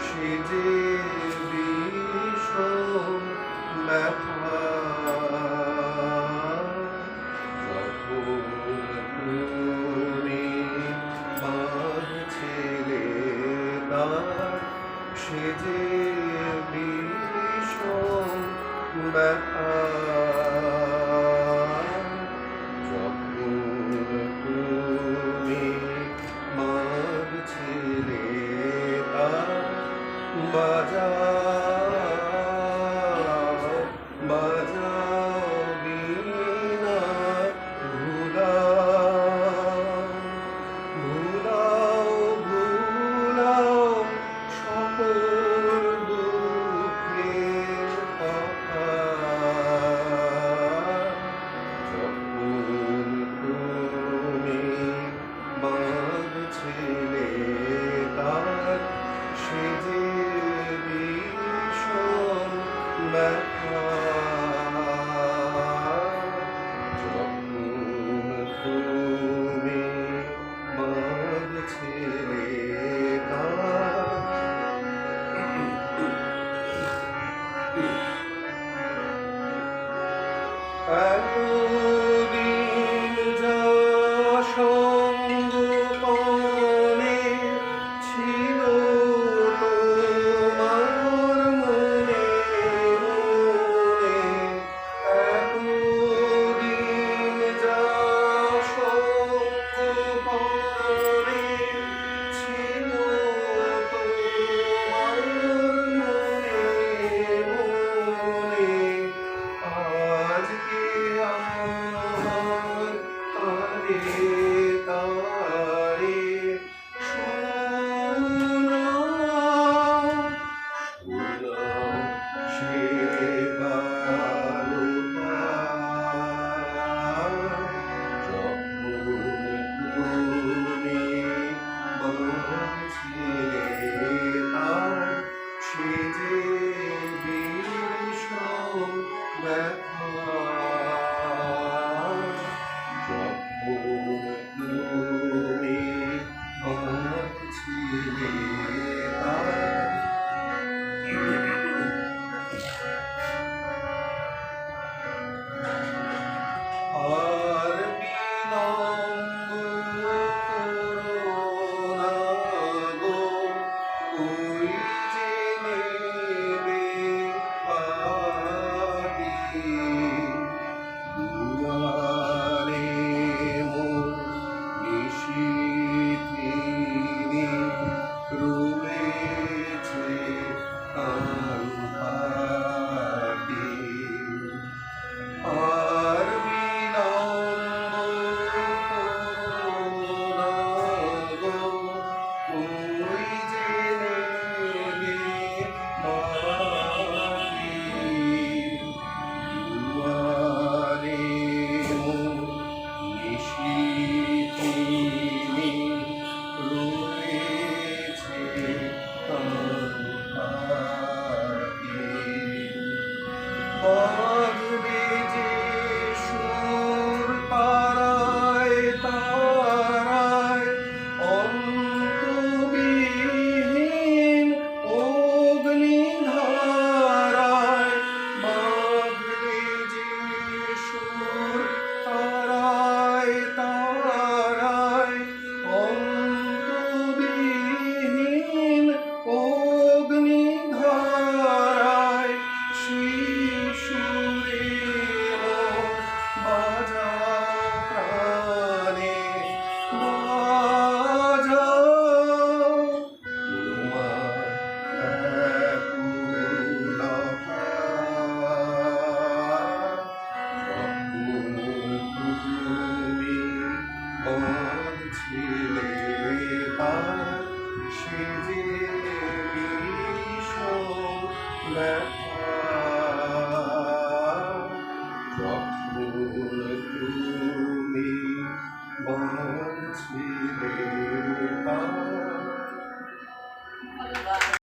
সে যে but and বলছিলে তার সে যে বিষম Oh. Lord, me, but me.